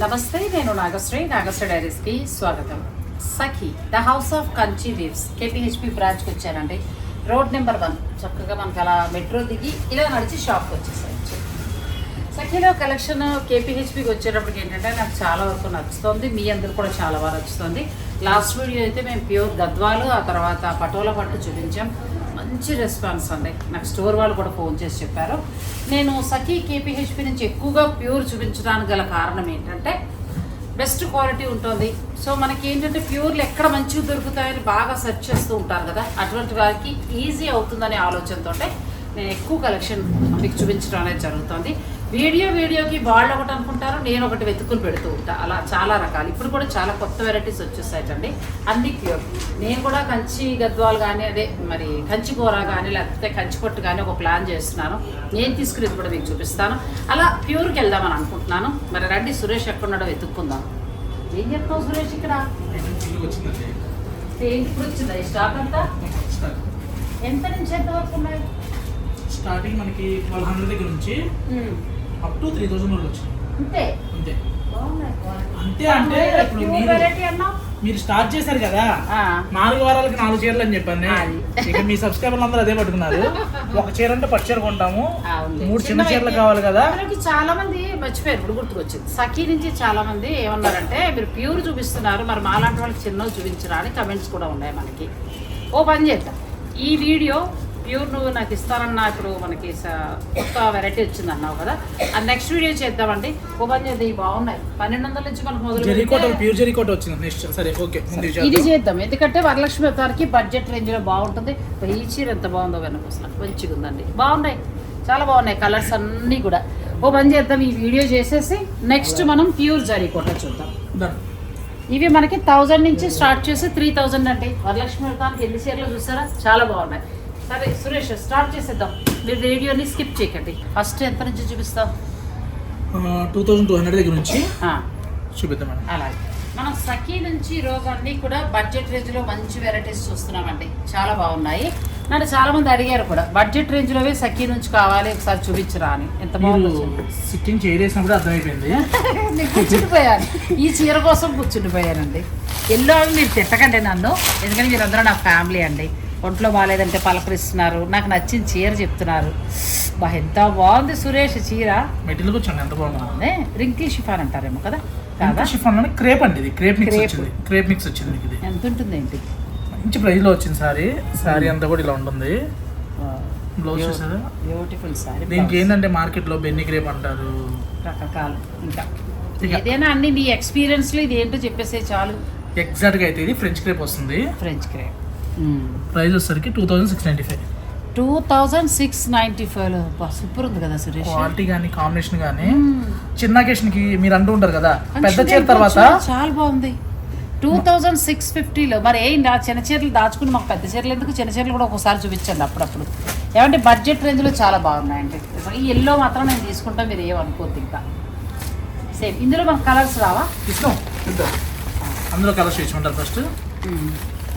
నమస్తే నేను నాగశ్రీ. నాగశ్రీ డైరీస్కి స్వాగతం. Sakhi the house of Kanchi weaves. KPHB బ్రాంచ్కి వచ్చానండి. Road number one. చక్కగా మనకి అలా మెట్రో దిగి ఇలా నడిచి షాప్కి వచ్చేసేయచ్చు సఖిలో కలెక్షన్ కేపీహెచ్పికి వచ్చేటప్పటికి ఏంటంటే నాకు చాలా వరకు నచ్చుతుంది. మీ అందరు కూడా చాలా బాగా నచ్చుతుంది. లాస్ట్ వీడియో అయితే మేము ప్యూర్ గద్వాలు ఆ తర్వాత పటోల పట్టు చూపించాం. మంచి రెస్పాన్స్ అండి. నాకు స్టోర్ వాళ్ళు కూడా ఫోన్ చేసి చెప్పారు. నేను సఖీ కేపీహెచ్పి నుంచి ఎక్కువగా ప్యూర్ చూపించడానికి గల కారణం ఏంటంటే బెస్ట్ క్వాలిటీ ఉంటుంది. సో మనకి ఏంటంటే ప్యూర్లు ఎక్కడ మంచివి దొరుకుతాయని బాగా సెర్చ్ చేస్తూ ఉంటారు కదా. అటువంటి వారికి ఈజీ అవుతుందనే ఆలోచనతో నేను ఎక్కువ కలెక్షన్ మీకు చూపించడం అనేది జరుగుతుంది. వీడియో వీడియోకి వాళ్ళు ఒకటి అనుకుంటారు నేను ఒకటి వెతుకుని పెడుతూ ఉంటా. అలా చాలా రకాలు. ఇప్పుడు కూడా చాలా కొత్త వెరైటీస్ వచ్చేసాయండి. అన్ని ప్యూర్ నేను కూడా కంచి గద్వాలు కానీ అదే మరి కంచి కూర కానీ లేకపోతే కంచి పట్టు కానీ ఒక ప్లాన్ చేస్తున్నాను. నేను తీసుకునేది కూడా మీకు చూపిస్తాను. అలా ప్యూర్కి వెళ్దామని అనుకుంటున్నాను. మరి రండి సురేష్ ఎక్కడున్నాడో వెతుక్కుందాం. ఏం చెప్తావు సురేష్ ఇక్కడ? ఇప్పుడు వచ్చిందా? ఈ స్టాక్ అంతా? ఎంత నుంచి ఎంత వరకు ఉన్నాయి? స్టార్టింగ్ మనకి ట్వెల్వ్ హండ్రెడ్ దగ్గర నుంచి అప్ టు త్రీ థౌసండ్ వరకు వచ్చింది. అంతే. అంతే. అంతే అంటే ఇప్పుడు మీరు? మీరు స్టార్ట్ చేశారు కదా? నాలుగు వారాలకి నాలుగు చీరలు అని చెప్పాను. ఇక మీ సబ్స్క్రైబర్లు అందరూ అదే పట్టుకున్నారు. ఒక చీర అంటే పట్టు చీర కొంటాము. మూడు చిన్న చీరలు కావాలి కదా. మనకి చాలా మంది మర్చిపోయారు. ఇప్పుడు గుర్తుకొచ్చింది. సఖీ నుంచి చాలా మంది ఏమన్నారంటే మీరు ప్యూర్ చూపిస్తున్నారు. మరి మాలాంటి వాళ్ళకి చిన్నవి చూపించరా? అని కమెంట్స్ కూడా ఉన్నాయి మనకి. ఓ పని చేద్దాం. ఈ వీడియో ప్యూర్ నువ్వు నాకు ఇస్తానన్నా ఇప్పుడు మనకి కొత్త వెరైటీ వచ్చింది అన్నావు కదా. ఆ నెక్స్ట్ వీడియో చేద్దామండి. ఓ పని చేద్దాం ఇవి బాగున్నాయి. పన్నెండు వందల నుంచి మనకు మొదలు జెరీకోట పెడితే- ప్యూర్ జెరీకోట వచ్చింది నెక్స్ట్ సరే ఓకే ముందు ఇది చేద్దాం. ఎందుకంటే వరలక్ష్మి వ్రతానికి బడ్జెట్ రేంజ్లో బాగుంటుంది. చీర ఎంత బాగుందో వెనక అసలు మంచిగా ఉందండి. బాగున్నాయి. చాలా బాగున్నాయి కలర్స్ అన్నీ కూడా. ఓ పని చేద్దాం. ఈ వీడియో చేసేసి నెక్స్ట్ మనం ప్యూర్ జరీ కొట్ట చూద్దాం. ఇవి మనకి థౌజండ్ నుంచి స్టార్ట్ చేసి త్రీ థౌజండ్ అండి. వరలక్ష్మి వ్రతానికి ఎన్ని చీరలు చూసారా? చాలా బాగున్నాయి. సరే సురేష్ స్టార్ట్ చేసేద్దాం. మీరు వీడియోని స్కిప్ చేయకండి. ఫస్ట్ ఎంత నుంచి చూపిస్తాం టూ థౌసండ్ టూ హండ్రెడ్ దగ్గర నుంచి చూపిద్దాం అలాగే. మనం సఖీ నుంచి అన్ని కూడా బడ్జెట్ రేంజ్లో మంచి వెరైటీస్ చూస్తున్నామండి. చాలా బాగున్నాయి. నన్ను చాలా మంది అడిగారు కూడా బడ్జెట్ రేంజ్ లోవే సఖీ నుంచి కావాలి ఒకసారి చూపించరా అని. ఎంత బాగుందో మీరు. సిట్టింగ్ చేరేసినప్పుడు అర్థమైపోయింది. నేను కూర్చుండిపోయాను. ఈ చీర కోసం కూర్చుండిపోయానండి. ఎల్లో మీరు తిట్టకండి నన్ను ఎందుకంటే మీరందరూ నా ఫ్యామిలీ అండి. ఒంట్లో బాగాలేదంటే పలకరిస్తున్నారు. నాకు నచ్చిన చీర చెప్తున్నారు. బా ఎంత బాగుంది సురేష్ చీర. మెటీరియల్ కూర్చోండి ఎంత బాగుంది. రింకిల్ షిఫాన్ అంటారేమో కదా? కాదా? షిఫాన్లోనే క్రేప్ అండి ఇది. Crepe mix. వచ్చింది. క్రేప్ మిక్స్ వచ్చింది ఇది. ఎంత ఉంటుంది ఏంటి? మంచి ప్రైస్లో వచ్చింది సారీ. సారీ అంతా కూడా ఇలా ఉంటుంది. బ్లౌజ్ చూసారా? బ్యూటిఫుల్ సారీ దీనికి ఏంటంటే మార్కెట్లో బెన్ని క్రేప్ అంటారు. రకరకాలు. ఇంకా. ఏదైనా అన్ని నీ ఎక్స్పీరియన్స్లో ఇది ఏంటో చెప్పేసే చాలు. ఎగ్జాక్ట్గా అయితే ఇది ఫ్రెంచ్ క్రేప్ వస్తుంది. ఫ్రెంచ్ క్రేప్ ప్రైస్ వచ్చేసరికి two thousand six ninety five. Two thousand six ninety ఫైవ్లో సూపర్ ఉంది కదా సురేష్. క్వాలిటీ కానీ కాంబినేషన్ కానీ. చిన్న occasion కి మీరు అంటూ ఉంటారు కదా పెద్ద చీర తర్వాత చాలా- బాగుంది. టూ థౌజండ్ సిక్స్ ఫిఫ్టీలో మరి ఏం చిన్న చీరలు దాచుకుని మాకు పెద్ద చీరలు ఎందుకు? చిన్న చీరలు కూడా ఒకసారి చూపించండి అప్పుడప్పుడు. ఏమంటే బడ్జెట్ రేంజ్లో చాలా బాగున్నాయండి. ఈ ఎల్లో మాత్రం నేను తీసుకుంటా మీరు ఏమనుకోద్దు ఇంకా. సేమ్ ఇందులో మనకు కలర్స్ రావా? ఇస్తాం. ఇద్దాం. అందులో కలర్స్ వేసుకుంటారు ఫస్ట్.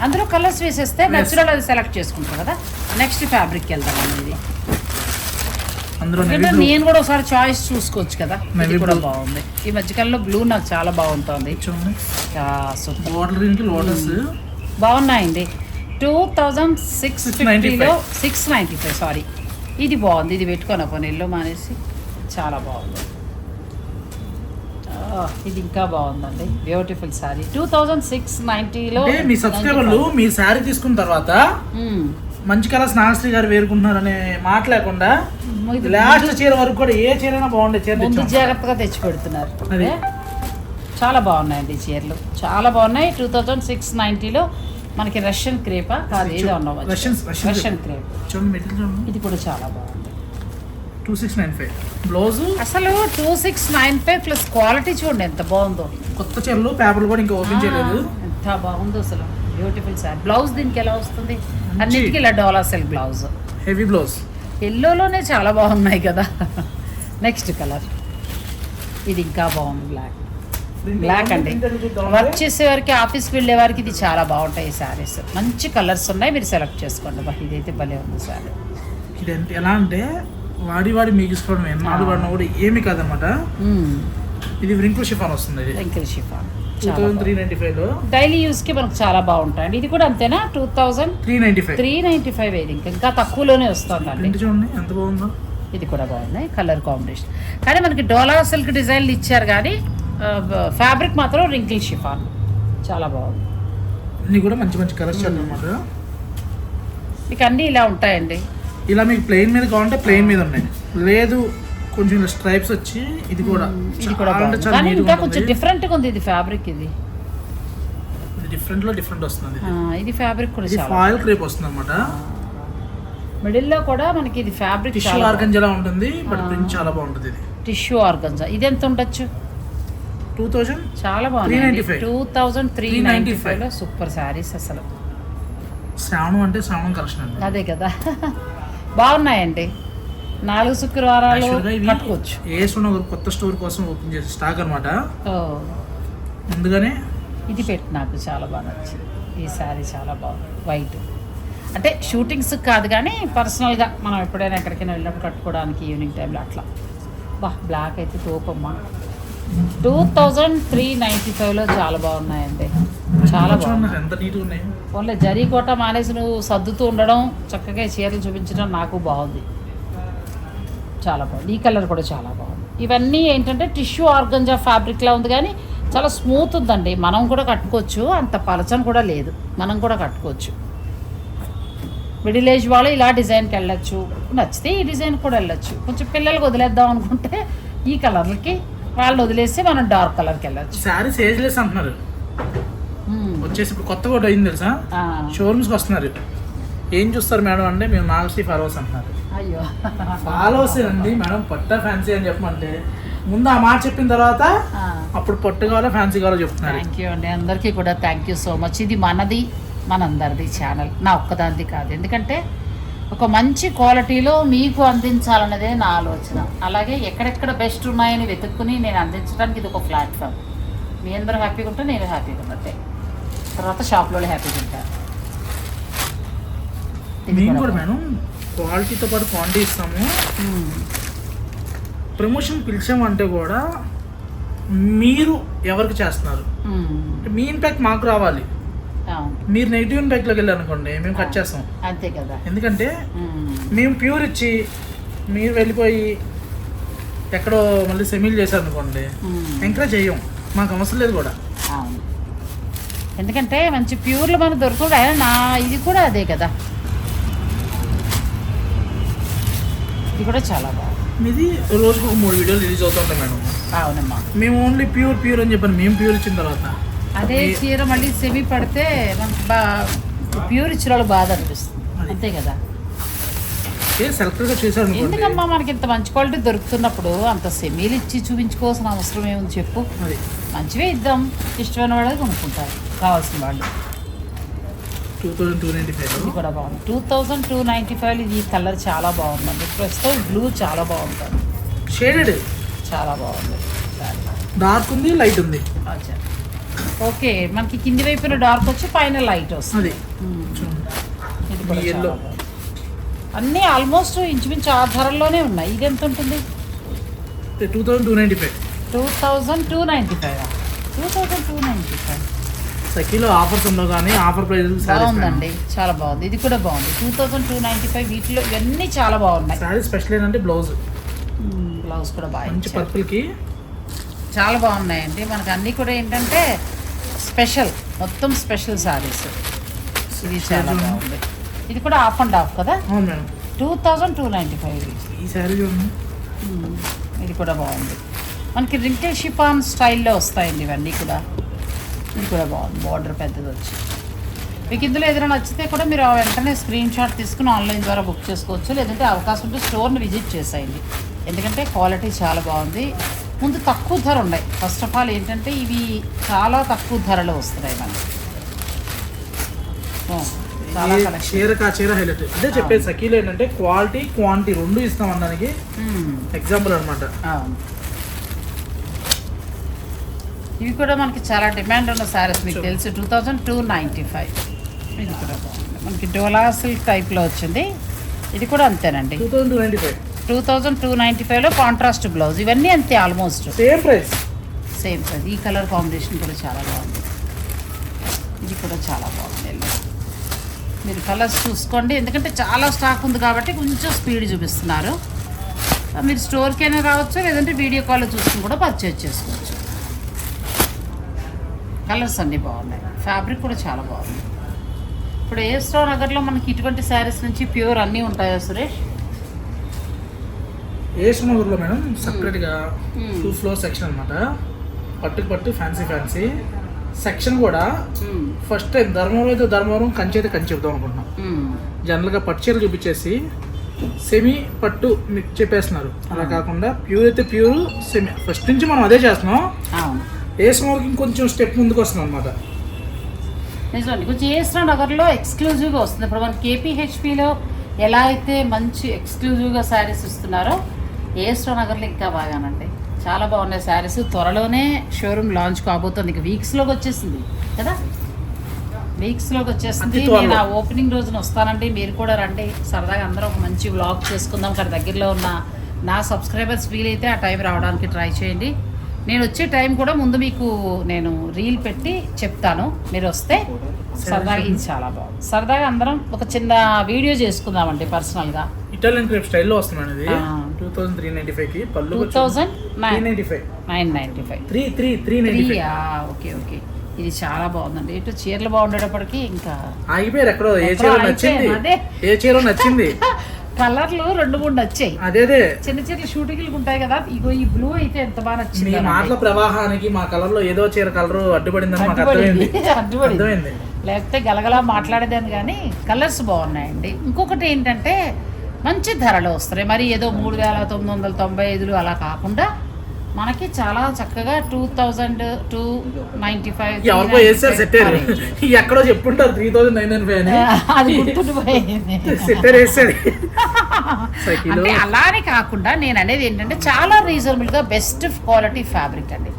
అందులో కలర్స్ వేసేస్తే. నచ్చిన అది సెలెక్ట్ చేసుకుంటాం కదా. నెక్స్ట్ ఫ్యాబ్రిక్కి వెళ్దాం ఇది. నేను కూడా ఒకసారి చాయిస్ చూసుకోవచ్చు కదా. ఇది కూడా. బాగుంది. ఈ మధ్యకాలంలో బ్లూ నాకు చాలా బాగుంటుంది. లోటస్ బాగున్నాయండి. Two thousand six 695. ఫిఫ్టీలో సిక్స్ నైంటీ ఫైవ్ సారీ ఇది బాగుంది. ఇది పెట్టుకొని పోనీ ఎల్లో మానేసి చాలా బాగుంది. ఇది ఇంకా బాగుందండి. Beautiful sorry two thousand six నైంటీలో అంటే మీ సబ్స్క్రైబర్లు మీ శారీ తీసుకున్న తర్వాత మంచి కలర్స్ నాగశ్రీ గారు వేరుకుంటున్నారు అనే మాట లేకుండా లాస్ట్ చీర వరకు కూడా ఏ చీర అయినా బాగుండే చీర ముందు. జాగ్రత్తగా తెచ్చి పెడుతున్నారు అది. చాలా బాగున్నాయండి ఈ చీరలు. చాలా బాగున్నాయి. టూ థౌజండ్ సిక్స్ నైంటీలో మనకి రష్యన్ క్రేపా కాదు ఏదో Russian- Russian రష్యన్ క్రేప్. ఇది కూడా చాలా బాగుంది. Two six nine five blouse అసలు two six nine five plus quality చూడండి ఎంత బాగుందో. కొత్త చీరలు పేపర్లు కూడా ఇంకా ఓపెన్ చేయలేదు. ఎంత బాగుందో అసలు. Beautiful sir. బ్లౌజ్ దీనికి ఎలా వస్తుంది? అన్నిటికీ ఇలా Dola silk blouse heavy blouse ఎల్లోలోనే చాలా బాగున్నాయి కదా. నెక్స్ట్ కలర్ ఇది ఇంకా బాగుంది బ్లాక్ బ్లాక్ అండి. వర్క్ చేసే వారికి ఆఫీస్కి వెళ్ళే వారికి ఇది చాలా బాగుంటాయి శారీస్ మంచి కలర్స్ ఉన్నాయి మీరు సెలెక్ట్ చేసుకోండి. ఇదైతే భలే ఉంది శారీ ఇది ఎలా అంటే వాడి వాడి మీకు ఇష్టపడమే నాడు వాడిన కూడా ఏమి కాదనమాట. ఇది వ్రింకుల్ షిఫాన్ వస్తుంది ఇది. Wrinkle chiffon. Two thousand three ninety daily యూస్కి మనకు చాలా బాగుంటాయండి. ఇది కూడా అంతేనా? Two thousand three ninety five. Three ninety five ఇది. ఇంకా ఇంకా తక్కువలోనే వస్తుందండి. ప్రింట్ చూడండి ఎంత బాగుందో. ఇది కూడా బాగుంది. Colour combination. కానీ మనకి డోలా సిల్క్ డిజైన్లు ఇచ్చారు కానీ ఫ్యాబ్రిక్ మాత్రం రింకిల్ షిఫాన్. చాలా బాగుంది. అన్ని కూడా మంచి మంచి కలర్స్ అనమాట మీకు అన్నీ ఇలా ఉంటాయండి. ఇలా మీకు ప్లెయిన్ మీద కావాలంటే ప్లెయిన్ మీద ఉన్నాయి. లేదు కొంచెం ఇలా స్ట్రైప్స్ వచ్చి ఇది కూడా ఇది కూడా చాలా బాగుంది. చాలా కానీ గా ఇంకా ఉంటుంది. కొంచెం డిఫరెంట్గా ఉంది ఇది ఫ్యాబ్రిక్ ఇది. ఇది డిఫరెంట్లో డిఫరెంట్ వస్తుంది ఆ, ఇది ఫ్యాబ్రిక్ కూడా ఇది చాలా ఫాయిల్ క్రేప్ వస్తుంది అనమాట మిడిల్లో కూడా మనకి ఇది ఫ్యాబ్రిక్ టిష్యూ ఆర్గంజలా ఉంటుంది బట్ ప్రింట్ చాలా బాగుంటుంది ఇది. టిష్యూ ఆర్గన్జా ఇది ఎంత ఉండొచ్చు? టూ థౌజండ్ చాలా బాగుంది 395. Two thousand three ninety 395. ఫైవ్లో సూపర్ శారీస్ అసలు. శ్రావణం అంటే శ్రావణం కలెక్షన్ అండి. అదే కదా. బాగున్నాయండి. నాలుగు శుక్రవారాలు యాక్చువల్గా ఇవి కట్టుకోవచ్చు. ఏస్ ఉన్న ఒక కొత్త స్టోర్ కోసం ఓపెన్ చేసే స్టాక్ అనమాట ముందుగానే ఇది పెట్టి నాకు చాలా బాగా నచ్చింది. ఈ శారీ చాలా బాగుంది. వైట్ అంటే షూటింగ్స్ కాదు కానీ పర్సనల్గా మనం ఎప్పుడైనా ఎక్కడికైనా వెళ్ళినప్పుడు కట్టుకోవడానికి ఈవినింగ్ టైంలో అట్లా. బా బ్లాక్ అయితే తోపమ్మా టూ థౌజండ్ త్రీ నైంటీ ఫైవ్లో చాలా బాగున్నాయండి. చాలా బాగున్నాయి. ఎంత నీట్గా ఉన్నాయి. ఓన్లీ జరీ కోట మానేసి నువ్వు సర్దుతూ ఉండడం చక్కగా చీరలు చూపించడం నాకు బాగుంది. చాలా బాగుంది. ఈ కలర్ కూడా చాలా బాగుంది. ఇవన్నీ ఏంటంటే టిష్యూ ఆర్గంజా ఫ్యాబ్రిక్లా ఉంది కానీ చాలా స్మూత్ ఉందండి. మనం కూడా కట్టుకోవచ్చు. అంత పలచన కూడా లేదు. మనం కూడా కట్టుకోవచ్చు. మిడిల్ ఏజ్ వాళ్ళు ఇలా డిజైన్కి వెళ్ళచ్చు. నచ్చితే ఈ డిజైన్ కూడా వెళ్ళచ్చు. కొంచెం పిల్లలకు వదిలేద్దాం అనుకుంటే ఈ కలర్కి వాళ్ళు వదిలేసి మనం డార్క్ కలర్కి వెళ్ళచ్చు. శారీస్ ఏజ్లెస్ అంటున్నారు. వచ్చేసి ఇప్పుడు కొత్త కూడా అయింది తెలుసా. షోరూమ్స్కి వస్తున్నారు. ఏం చూస్తారు మేడం అంటే మేము నాగశ్రీ ఫాలోవర్స్ అంటున్నారు. అయ్యో. ఫాలోవర్స్ అండి మేడం పట్ట ఫ్యాన్సీ అని చెప్పమంటే. ముందు ఆ మాట చెప్పిన తర్వాత. అప్పుడు పట్టు కావాలో ఫ్యాన్సీ కావాలో చెప్తున్నారు. థ్యాంక్ యూ అండి. అందరికీ కూడా థ్యాంక్ యూ సో మచ్ ఇది మనది మనందరిది ఛానల్ నా ఒక్కదానిది కాదు. ఎందుకంటే ఒక మంచి క్వాలిటీలో మీకు అందించాలన్నదే నా ఆలోచన. అలాగే ఎక్కడెక్కడ బెస్ట్ ఉన్నాయని వెతుక్కుని నేను అందించడానికి ఇది ఒక ప్లాట్ఫామ్ మీ అందరూ హ్యాపీగా ఉంటే నేను హ్యాపీగా ఉన్నట్టే తర్వాత షాప్లో హ్యాపీగా ఉంటారు. ఇది మేము కూడా మేడం క్వాలిటీతో పాటు క్వాంటిటీ ఇస్తాము. ప్రమోషన్ పిలిచామంటే కూడా మీరు ఎవరికి చేస్తున్నారు? మీ ఇంపాక్ట్ మాకు రావాలి. మీరు నెగిటివ్ ఇంపాక్ట్లోకి వెళ్ళారు అనుకోండి మేము కట్ చేస్తాం. అంతే కదా. ఎందుకంటే మ్మ్. ప్యూర్ ఇచ్చి మీరు వెళ్ళిపోయి ఎక్కడో మళ్ళీ సెమిల్ చేశారు అనుకోండి మ్మ్. ఎంకరేజ్ చేయం మాకు అవసరం లేదు కూడా. ఎందుకంటే మంచి ప్యూర్లు మనకు దొరకదు అయినా నా ఇది కూడా అదే కదా. ఇది కూడా చాలా బాగుంది. మీది రోజుకు ఒక మూడు వీడియోలు రిలీజ్ అవుతుంటాయి మేడం. అవునమ్మా. మేము ఓన్లీ ప్యూర్ ప్యూర్ అని చెప్పాను. మేము ప్యూర్ ఇచ్చిన తర్వాత. అదే చీర మళ్ళీ సెమి పడితే మనకు బా ప్యూర్ ఇచ్చిన వాళ్ళు బాధ అనిపిస్తుంది. అంతే కదా. ఏ సెలెక్టర్గా చేశారు ఎందుకమ్మా మనకి ఇంత మంచి క్వాలిటీ దొరుకుతున్నప్పుడు అంత సెమీలు ఇచ్చి చూపించుకోవాల్సిన అవసరం ఏముంది చెప్పు. మంచివే ఇద్దాం. ఇష్టమైన వాళ్ళు కొనుక్కుంటారు. కావాల్సిన వాళ్ళు. Two thousand two ninety five ఇది కూడా బాగుంది. Two thousand two ninety five ఇది కలర్ చాలా బాగుందండి. ప్రస్తుతం బ్లూ చాలా బాగుంటుంది. షేడెడ్ చాలా బాగుంది. డార్క్ ఉంది లైట్ ఉంది. అచ్చా. ఓకే మనకి కింది వైపున డార్క్ వచ్చి పైన లైట్ వస్తుంది. ఈ. బాగుంది. అన్నీ ఆల్మోస్ట్ ఇంచుమించు ఆ ధరల్లోనే ఉన్నాయి. ఇది ఎంత ఉంటుంది? Two thousand two ninety five. Two thousand two ninety five two thousand two ninety five. సఖీలో offers ఉండవు కానీ ఆఫర్ ప్రైస్ బాగుందండి చాలా బాగుంది. ఇది కూడా బాగుంది. Two thousand two ninety five వీటిలో ఇవన్నీ చాలా బాగున్నాయి. శారీ స్పెషల్ ఏంటంటే బ్లౌజ్. బ్లౌజ్ కూడా బాగా మంచి. పర్పుల్కి. చాలా బాగున్నాయండి. మనకు అన్నీ కూడా ఏంటంటే స్పెషల్ మొత్తం స్పెషల్ సారీస్. ఇది చాలా బాగుంది. ఇది కూడా ఆఫ్ అండ్ ఆఫ్ కదా? అవును madam. Two thousand two ninety five. ఈ శారీ చూడండి. ఇది కూడా బాగుంది. మనకి రింకిల్ షిఫాన్ స్టైల్లో వస్తాయండి ఇవన్నీ కూడా. ఇది కూడా బాగుంది బార్డర్ పెద్దది వచ్చి. మీకు ఇందులో ఏదైనా నచ్చితే కూడా మీరు ఆ వెంటనే స్క్రీన్ షాట్ తీసుకుని ఆన్లైన్ ద్వారా బుక్ చేసుకోవచ్చు. లేదంటే అవకాశం ఉంటే స్టోర్ని విజిట్ చేసేయండి. ఎందుకంటే క్వాలిటీ చాలా బాగుంది. ముందు తక్కువ ధర ఉన్నాయి. ఫస్ట్ ఆఫ్ ఆల్ ఏంటంటే ఇవి చాలా తక్కువ ధరలో వస్తున్నాయి మనకి. చాలా చీర హైలైట్ అదే చెప్పేది సఖీలో ఏంటంటే క్వాలిటీ క్వాంటిటీ రెండు ఇస్తాం అనడానికి ఎగ్జాంపుల్ అనమాట ఇవి కూడా మనకి చాలా డిమాండ్ ఉన్న సారీస్ మీకు తెలుసు. Two thousand two ninety five. ఇది కూడా బాగుంది. మనకి డోలా సిల్క్ టైప్లో వచ్చింది. ఇది కూడా అంతేనండి. Two thousand two ninety five. Two thousand two ninety ఫైవ్లో కాంట్రాస్ట్ బ్లౌజ్. ఇవన్నీ అంతే almost. Same price. Same price. ఈ కలర్ కాంబినేషన్ కూడా చాలా బాగుంది. ఇది కూడా చాలా బాగుంది. మీరు కలర్స్ చూసుకోండి. ఎందుకంటే చాలా స్టాక్ ఉంది కాబట్టి కొంచెం స్పీడ్ చూపిస్తున్నారు. మీరు స్టోర్కైనా రావచ్చు లేదంటే వీడియో కాల్లో చూసుకుని కూడా పర్చేజ్ చేసుకోవచ్చు. కలర్స్ అన్నీ బాగున్నాయి. ఫ్యాబ్రిక్ కూడా చాలా బాగుంది. ఇప్పుడు ఏ స్టోర్ నగర్లో మనకి ఇటువంటి శారీస్ నుంచి ప్యూర్ అన్నీ ఉంటాయా సురేష్? ఏసు నగర్లో మేడం సపరేట్గా. టూ ఫ్లోర్ సెక్షన్ అనమాట పట్టుకు పట్టు ఫ్యాన్సీ ఫ్యాన్సీ సెక్షన్ కూడా. ఫస్ట్ టైం ధర్మవరం అయితే ధర్మవరం కంచి అయితే కంచి చెప్దాం అనుకుంటున్నాం. జనరల్గా పట్టు చీరలు చూపించేసి సెమీ పట్టు చెప్పేస్తున్నారు. అలా కాకుండా ప్యూర్ అయితే ప్యూర్ సెమీ ఫస్ట్ నుంచి మనం అదే చేస్తున్నాం. నగర్కి ఇంకొంచెం స్టెప్ ముందుకు వస్తుంది అనమాట నిజమండి. కొంచెం ఏస్ట్రా నగర్లో ఎక్స్క్లూజివ్గా వస్తుంది. ఇప్పుడు మన కేపీహెచ్పిలో ఎలా అయితే మంచి ఎక్స్క్లూజివ్గా శారీస్ ఇస్తున్నారో ఏస్ట్రా నగర్లో ఇంకా బాగానండి. చాలా బాగున్నాయి శారీస్. త్వరలోనే షోరూమ్ లాంచ్ కాబోతుంది. ఇక వీక్స్లోకి వచ్చేసింది కదా? వీక్స్లోకి వచ్చేసింది. నేను ఆ ఓపెనింగ్ రోజున వస్తానండి. మీరు కూడా రండి. సరదాగా అందరం ఒక మంచి వ్లాగ్ చేసుకుందాం. అక్కడ దగ్గరలో ఉన్న నా సబ్స్క్రైబర్స్ వీలైతే ఆ టైం రావడానికి ట్రై చేయండి. నేను వచ్చే టైం కూడా ముందు మీకు నేను రీల్ పెట్టి చెప్తాను. మీరు వస్తే సరదాగా ఇది చాలా బాగుంది. సరదాగా అందరం ఒక చిన్న వీడియో చేసుకుందామండి పర్సనల్గా. ఇటాలియన్ క్రేప్ స్టైల్లో వస్తున్నాను ఇది. టూ థౌసండ్ త్రీ నైంటీ ఫైవ్కి పళ్ళు two three nine ninety five nine ninety five three three three ninety okay okay ఇది చాలా బాగుందండి. ఇటు చీరలు బాగుండేటప్పటికి ఇంకా ఆగిపోయారు ఎక్కడో ఏ చీర నచ్చింది. ఏ చీర నచ్చింది? కలర్లు రెండు మూడు నచ్చాయి. అదే అదే. చిన్న చిన్న షూటింగ్లు ఉంటాయి కదా ఇగో ఈ బ్లూ అయితే ఎంత బాగా మీ నచ్చింది మాటల ప్రవాహానికి మా కలర్లో ఏదో చీర కలర్ అడ్డుపడిందని మాకు అడ్డుపడింది అర్థమైంది. అడ్డుపడింది. అర్థమైంది. లేకపోతే గలగలా మాట్లాడేదాన్ని కానీ కలర్స్ బాగున్నాయండి. ఇంకొకటి ఏంటంటే మంచి ధరలు వస్తున్నాయి. మరి ఏదో మూడు వేల తొమ్మిది వందల తొంభై ఐదులు అలా కాకుండా మనకి చాలా చక్కగా two thousand two ninety five ఎవరికో వేసారు సెట్టారు. ఎక్కడో చెప్పుంటారు three thousand nine nine five అని. అది గుర్తుండిపోయింది. సెట్టారు వేసారు అంటే అలానే కాకుండా నేను అనేది ఏంటంటే చాలా రీజనబుల్గా బెస్ట్ క్వాలిటీ ఫ్యాబ్రిక్ అండి.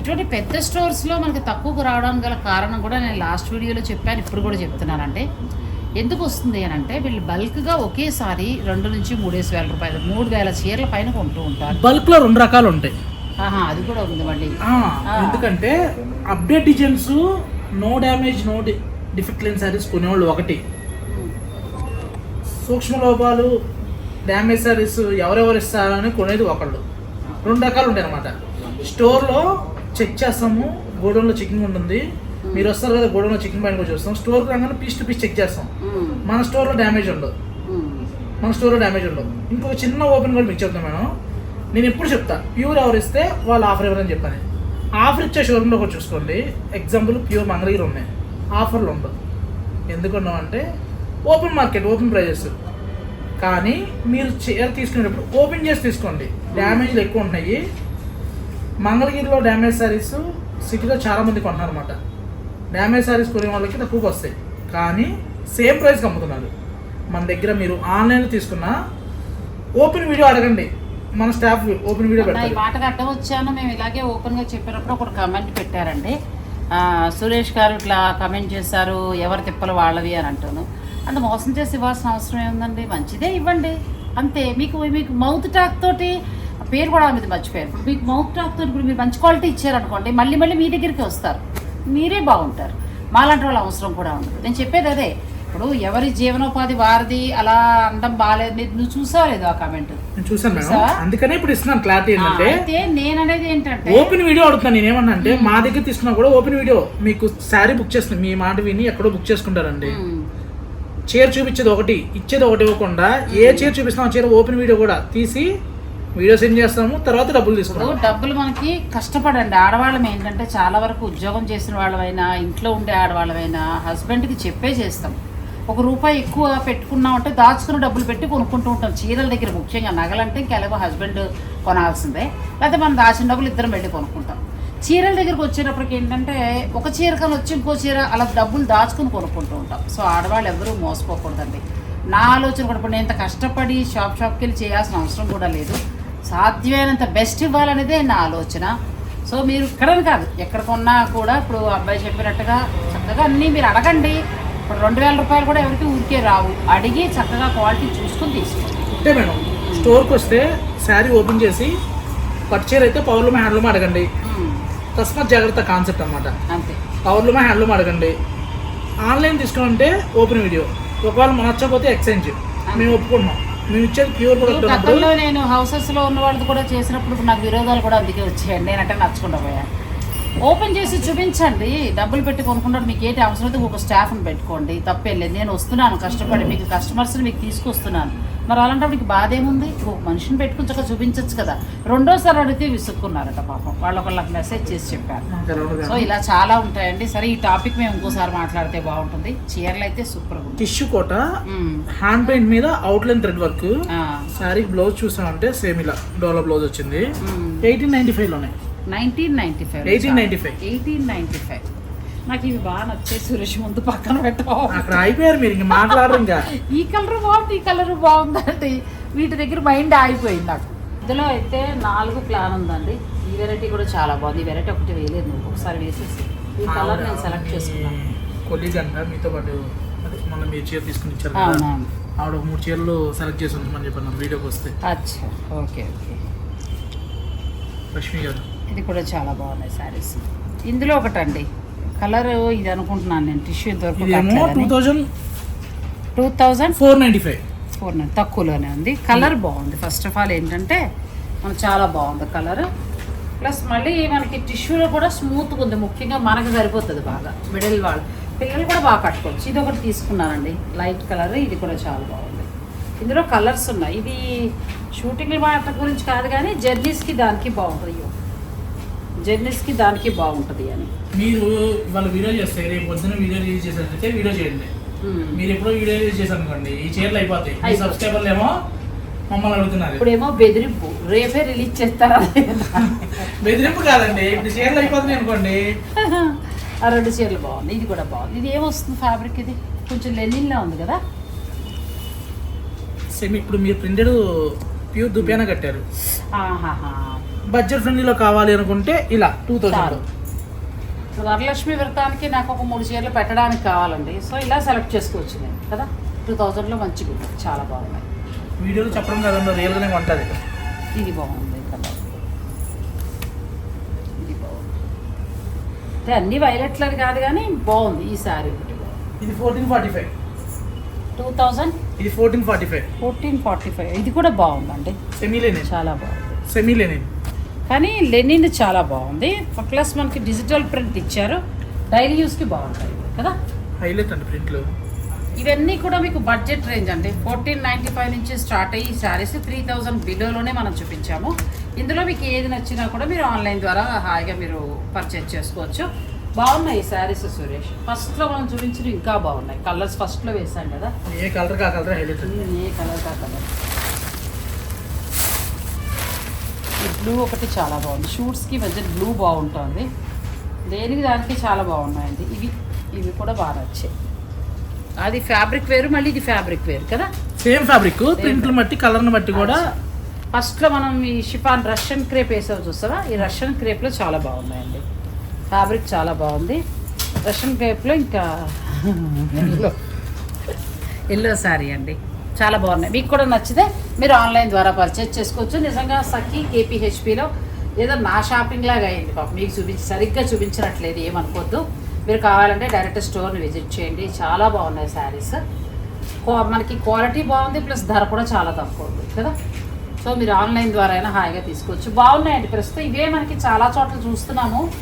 ఇటువంటి పెద్ద స్టోర్స్లో మనకి తక్కువకు రావడానికి గల కారణం కూడా నేను లాస్ట్ వీడియోలో చెప్పాను ఇప్పుడు కూడా చెప్తున్నానండి. ఎందుకు వస్తుంది అని అంటే వీళ్ళు బల్క్గా ఒకేసారి రెండు నుంచి మూడేసి వేల రూపాయలు మూడు వేల చీరల పైన కొంటూ ఉంటారు. బల్క్లో రెండు రకాలు ఉంటాయి. ఆహా అది కూడా ఉంది మళ్ళీ. ఎందుకంటే update designs no damage no defect లేని సారీస్ కొనేవాళ్ళు ఒకటి. సూక్ష్మ లోపాలు డ్యామేజ్ సారీస్ ఎవరెవరు ఇస్తారని కొనేది ఒకళ్ళు. రెండు రకాలు ఉంటాయి అనమాట స్టోర్లో చెక్ చేస్తాము గోడౌన్లో చెకింగ్ ఉంటుంది. మీరు వస్తారు కదా గోడౌన్లో చెకింగ్ పైన కూడా చూస్తాం. స్టోర్కి రాగానే పీస్ టు పీస్ చెక్ చేస్తాం. మన స్టోర్లో డ్యామేజ్ ఉండదు. మన స్టోర్లో డ్యామేజ్ ఉండదు. ఇంకొక చిన్న ఓపెన్ కూడా మీకు చెప్తాను మేడం నేను ఎప్పుడు చెప్తా ప్యూర్ ఎవరు ఇస్తే వాళ్ళు ఆఫర్ ఎవరని చెప్పాను. ఆఫర్ ఇచ్చే షోరూంలో ఒకటి చూసుకోండి. ఎగ్జాంపుల్ ప్యూర్ మంగళగిరి ఉన్నాయి. ఆఫర్లు ఉండదు ఎందుకున్నాం అంటే ఓపెన్ మార్కెట్ ఓపెన్ ప్రైజెస్. కానీ మీరు చీర తీసుకునేటప్పుడు ఓపెన్ చేసి తీసుకోండి. డ్యామేజ్లు ఎక్కువ ఉన్నాయి మంగళగిరిలో డ్యామేజ్ శారీస్ సిటీలో చాలా మంది కొంటున్నారు అనమాట డ్యామేజ్ శారీస్ కొనే వాళ్ళకి తక్కువకి వస్తాయి. కానీ సేమ్ ప్రైస్కి అమ్ముతున్నారు. మన దగ్గర మీరు ఆన్లైన్లో తీసుకున్న ఓపెన్ వీడియో అడగండి. మన స్టాఫ్ ఓపెన్ వీడియో పెడతారు. మాటకు అడ్డం వచ్చాను. మేము ఇలాగే ఓపెన్గా చెప్పినప్పుడు ఒక కమెంట్ పెట్టారండి. సురేష్ గారు ఇట్లా కమెంట్ చేశారు. ఎవరి తిప్పలు వాళ్ళవి అని అంటాను. అంత మోసం చేసి ఇవ్వాల్సిన అవసరం ఏముందండి? మంచిదే ఇవ్వండి. అంతే. మీకు మీకు మౌత్ టాక్ తోటి పేరు కూడా మీద మర్చిపోయారు. ఇప్పుడు మీకు మౌత్ టాక్ తోటి ఇప్పుడు మీరు మంచి క్వాలిటీ ఇచ్చారనుకోండి మళ్ళీ మళ్ళీ మీ దగ్గరికి వస్తారు. మీరే బాగుంటారు. మాలాంటి వాళ్ళ అవసరం కూడా ఉండదు. నేను చెప్పేది అదే. ఇప్పుడు ఎవరి జీవనోపాధి వారిది అలా అందం బాగాలేదు నువ్వు చూసావు లేదు ఆ కమెంట్ చూసాను మేడం? అందుకనే ఇప్పుడు ఇస్తున్నాను క్లారిటీ ఏంటంటే అయితే నేను అనేది ఏంటంటే ఓపెన్ వీడియో అడుగుతాను నేను ఏమన్నా అంటే మా దగ్గర తీసుకున్నా కూడా ఓపెన్ వీడియో మీకు శారీ బుక్ చేస్తుంది మీ మాట విని ఎక్కడో బుక్ చేసుకుంటారండి. చీర చూపించేది ఒకటి ఇచ్చేది ఒకటి ఇవ్వకుండా ఏ చీర చూపిస్తాం చీర ఓపెన్ వీడియో కూడా తీసి వీడియో సెండ్ చేస్తాము తర్వాత డబ్బులు తీసుకుంటాం డబ్బులు మనకి కష్టపడండి. ఆడవాళ్ళం ఏంటంటే చాలా వరకు ఉద్యోగం చేసిన వాళ్ళమైనా ఇంట్లో ఉండే ఆడవాళ్ళమైనా హస్బెండ్కి చెప్పే చేస్తాం. ఒక రూపాయి ఎక్కువ పెట్టుకున్నామంటే దాచుకుని డబ్బులు పెట్టి కొనుక్కుంటూ ఉంటాం. చీరల దగ్గర ముఖ్యంగా నగలంటే ఇంకా ఎలాగో హస్బెండ్ కొనాల్సిందే. లేకపోతే మనం దాచిన డబ్బులు ఇద్దరం వెళ్ళి కొనుక్కుంటాం. చీరల దగ్గరకు వచ్చేటప్పటికి ఏంటంటే ఒక చీర కానీ వచ్చి ఇంకో చీర అలా డబ్బులు దాచుకుని కొనుక్కుంటూ ఉంటాం. సో ఆడవాళ్ళు ఎవరూ మోసపోకూడదండి. నా ఆలోచన కూడా నేను ఇంత కష్టపడి షాప్ షాప్కి వెళ్ళి చేయాల్సిన అవసరం కూడా లేదు. సాధ్యమైనంత బెస్ట్ ఇవ్వాలనేదే నా ఆలోచన. సో మీరు ఇక్కడని కాదు ఎక్కడ కొన్నా కూడా ఇప్పుడు అబ్బాయి చెప్పినట్టుగా చక్కగా అన్నీ మీరు అడగండి. ఇప్పుడు రెండు వేల రూపాయలు కూడా ఎవరికి ఊరికే రావు. అడిగి చక్కగా క్వాలిటీ చూసుకుని తీసుకోండి. మేడం. స్టోర్కి వస్తే శారీ ఓపెన్ చేసి పట్టు చీర అయితే పవర్లూమ్ హ్యాండ్లూమ్ అడగండి. తస్మాత్ జాగ్రత్త కాన్సెప్ట్ అనమాట అంతే. పవర్లూమా హ్యాండ్లూమ్ అడగండి. ఆన్లైన్ తీసుకోవాలంటే ఓపెన్ వీడియో. ఒకవేళ నచ్చకపోతే ఎక్స్చేంజ్. మేము ఒప్పుకుంటున్నాం. మేము ఇచ్చేది ప్యూర్ ప్రొడక్ట్ నేను హౌసెస్లో ఉన్న వాళ్ళది కూడా చేసినప్పుడు నాకు విరోధాలు కూడా అందుకే వచ్చాయండి. నేనంటే నచ్చకుండా పోయా. ఓపెన్ చేసి చూపించండి. డబ్బులు పెట్టి కొనుక్కుంటారు మీకు ఏంటి అవసరం అయితే ఒక స్టాఫ్ని పెట్టుకోండి. తప్పేం లేదు. నేను వస్తున్నాను కష్టపడి మీకు కస్టమర్స్ని మీకు తీసుకొస్తున్నాను. మరి అలాంటప్పుడు బాధ ఏముంది? మనిషిని పెట్టుకుని చూపించవచ్చు కదా. రెండోసారి అడిగితే విసుక్కున్నారట పాపం. వాళ్ళు ఒకళ్ళకి మెసేజ్ చేసి చెప్పారు. సో. ఇలా చాలా ఉంటాయండి. సరే ఈ టాపిక్ మేము ఇంకోసారి మాట్లాడితే బాగుంటుంది. చీరలు అయితే super tissue Kota. Hand paint మీద outline thread work sari blouse చూసామంటే సేమ్ ఇలా డోలా బ్లౌజ్ వచ్చింది. Eighteen ninety ఫైవ్లోనే nineteen ninety five. 1895. Eighteen ninety five. నాకు ఇవి బాగా నచ్చే సురేష్ ముందు పక్కన పెట్టావు? అక్కడ అయిపోయారు మీరు ఇంక మాట్లాడరు ఇంకా. ఈ కలర్ బాగుంది ఈ కలర్ బాగుందండి. వీటి దగ్గర మైండ్ ఆగిపోయింది నాకు. ఇందులో అయితే నాలుగు ప్లాన్ ఉందండి. ఈ వెరైటీ కూడా చాలా బాగుంది. ఈ వెరైటీ ఒకటి వేయలేదు నువ్వు ఒకసారి వేసేసి. ఈ కలర్ నేను సెలెక్ట్ చేసుకున్నాను కొలీగ్ అంట మీతో పాటు మొన్న మీరు చీర తీసుకుని ఇచ్చారు ఆవిడ మూడు చీరలు సెలెక్ట్ చేసి ఉంచమని చెప్పాను వీడియోకి వస్తే. అచ్చా ఓకే ఓకే. లక్ష్మి గారు. ఇది కూడా చాలా బాగున్నాయి శారీస్ ఇందులో ఒకటండి. కలర్ ఇది అనుకుంటున్నాను నేను టిష్యూ ఇదేమో two thousand two thousand four ninety five four nine తక్కువలోనే ఉంది. కలర్ బాగుంది. ఫస్ట్ ఆఫ్ ఆల్ ఏంటంటే మనకు చాలా బాగుంది కలర్. ప్లస్ మళ్ళీ మనకి టిష్యూలో కూడా స్మూత్గా ఉంది. ముఖ్యంగా మనకు సరిపోతుంది బాగా. మిడిల్ వాళ్ళు పిల్లలు కూడా బాగా కట్టుకోవచ్చు. ఇది ఒకటి తీసుకున్నానండి. లైట్ కలర్ ఇది కూడా చాలా బాగుంది. ఇందులో కలర్స్ ఉన్నాయి. ఇది షూటింగ్ మాట గురించి కాదు కానీ జర్నీస్కి దానికి బాగుంటుంది. జర్నీస్కి దానికి బాగుంటుంది అని. మీరు ఇవాళ వీడియో చేస్తే రేపు పొద్దున వీడియో రిలీజ్ చేసినట్లయితే వీడియో చేయండి. మీరు ఎప్పుడో వీడియో రిలీజ్ చేశారు అనుకోండి ఈ చీరలు అయిపోతాయి. మీ. సబ్స్క్రైబర్లు ఏమో మమ్మల్ని అడుగుతున్నారు. ఇప్పుడేమో బెదిరింపు. రేపే రిలీజ్ చేస్తారా బెదిరింపు కాదండి. ఇప్పుడు చీరలు అయిపోతున్నాయి అనుకోండి. ఆ రెండు చీరలు బాగుంది ఇది కూడా బాగుంది. ఇది ఏమొస్తుంది ఫ్యాబ్రిక్ ఇది? కొంచెం లెనిన్లా ఉంది కదా? సేమ్ ఇప్పుడు మీరు ప్రింటెడ్ ప్యూర్ దుపియాన కట్టారు. బడ్జెట్ ఫ్రెండ్లీలో కావాలి అనుకుంటే ఇలా టూ థౌసండ్ వరలక్ష్మి వ్రతానికి నాకు ఒక మూడు చీరలు పెట్టడానికి కావాలండి. సో ఇలా సెలెక్ట్ చేసుకోవచ్చు నేను కదా? టూ థౌజండ్లో మంచిగా ఉంటుంది చాలా బాగున్నాయి. వీడియోలో చెప్పడం కదండి రియల్గానే ఉంటుంది ఇది బాగుంది కలర్ ఇది బాగుంది. అంటే అన్ని వైలెట్లని కాదు కానీ బాగుంది ఈ శారీ ఒకటి ఇది fourteen forty five two thousand? ఇది fourteen forty five fourteen forty five. ఇది కూడా బాగుందండి. సెమీ లెనిన్ చాలా బాగుంది. సెమీ లెనిన్ కానీ లెనిన్ చాలా బాగుంది. ప్లస్ మనకి డిజిటల్ ప్రింట్ ఇచ్చారు. డైలీ యూస్కి బాగుంటాయి కదా? హైలైట్ అండి ప్రింట్లు ఇవన్నీ కూడా మీకు బడ్జెట్ రేంజ్ అండి ఫోర్టీన్ నైంటీ ఫైవ్ నుంచి స్టార్ట్ అయ్యి శారీస్ త్రీ థౌజండ్ బిలోలోనే మనం చూపించాము. ఇందులో మీకు ఏది నచ్చినా కూడా మీరు ఆన్లైన్ ద్వారా హాయిగా మీరు పర్చేజ్ చేసుకోవచ్చు. బాగున్నాయి ఈ శారీస్ సురేష్? ఫస్ట్లో మనం చూపించిన ఇంకా బాగున్నాయి. కలర్స్ ఫస్ట్లో వేసాం కదా? ఏ కలర్ కా కలర్ హైలైట్ ఏ కలర్ కా కలర్ ఈ బ్లూ ఒకటి చాలా బాగుంది. షూట్స్కి మధ్య బ్లూ బాగుంటుంది. దేనికి దానికి చాలా బాగున్నాయండి. ఇవి ఇవి కూడా బాగా నచ్చాయి. అది ఫ్యాబ్రిక్ వేరు మళ్ళీ ఇది ఫ్యాబ్రిక్ వేరు కదా? సేమ్ ఫ్యాబ్రిక్ ప్రింట్లు బట్టి కలర్ని బట్టి కూడా ఫస్ట్లో మనం ఈ షిఫాన్ రష్యన్ క్రేప్ వేసావు చూస్తావా ఈ రష్యన్ క్రేప్లో చాలా బాగున్నాయండి. ఫ్యాబ్రిక్ చాలా బాగుంది. రష్యన్ క్రేప్లో ఇంకా ఎల్లో ఎల్లో శారీ అండి. చాలా బాగున్నాయి. మీకు కూడా నచ్చితే మీరు ఆన్లైన్ ద్వారా పర్చేజ్ చేసుకోవచ్చు. నిజంగా సఖీ కేపీహెచ్పిలో ఏదో నా షాపింగ్ లాగా అయింది పాప. మీకు చూపించి సరిగ్గా చూపించినట్లేదు ఏమనుకోవద్దు మీరు కావాలంటే డైరెక్ట్ స్టోర్ని విజిట్ చేయండి. చాలా బాగున్నాయి శారీస్ మనకి క్వాలిటీ బాగుంది ప్లస్ ధర కూడా చాలా తక్కువ ఉంది కదా? సో మీరు ఆన్లైన్ ద్వారా అయినా హాయిగా తీసుకోవచ్చు. బాగున్నాయండి ప్రస్తుతం. ఇవే మనకి చాలా చోట్ల చూస్తున్నాము.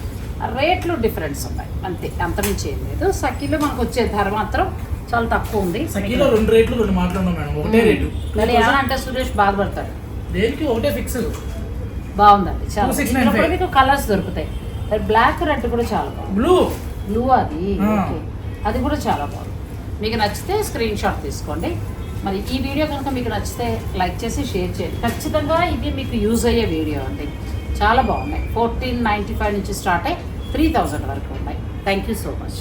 రేట్లు డిఫరెన్స్ ఉన్నాయి. అంతే. అంతమించి ఏం లేదు. సఖీలో మనకు వచ్చే ధర మాత్రం చాలా తక్కువ ఉంది. సఖీలో రెండు రేట్లు రెండు మాట్లాడినాం మేడం. ఒకటే రేటు. మళ్ళీ ఏమన్నా అంటే సురేష్ బాధపడతాడు దేనికి? ఒకటే ఫిక్స్ బాగుందండి చాలా. 2695. ఇందులో కూడా మీకు కలర్స్ దొరుకుతాయి. బ్లాక్ రెడ్ కూడా చాలా బాగుంది. బ్లూ బ్లూ అది ఆ. ఓకే. అది కూడా చాలా బాగుంది. మీకు నచ్చితే స్క్రీన్ షాట్ తీసుకోండి. మరి ఈ వీడియో కనుక మీకు నచ్చితే లైక్ చేసి షేర్ చేయండి. ఖచ్చితంగా ఇది మీకు యూజ్ అయ్యే వీడియో అండి. చాలా బాగున్నాయి. ఫోర్టీన్ నైంటీ ఫైవ్ నుంచి స్టార్ట్ అయ్యి త్రీ థౌజండ్ వరకు ఉన్నాయి. Thank you so much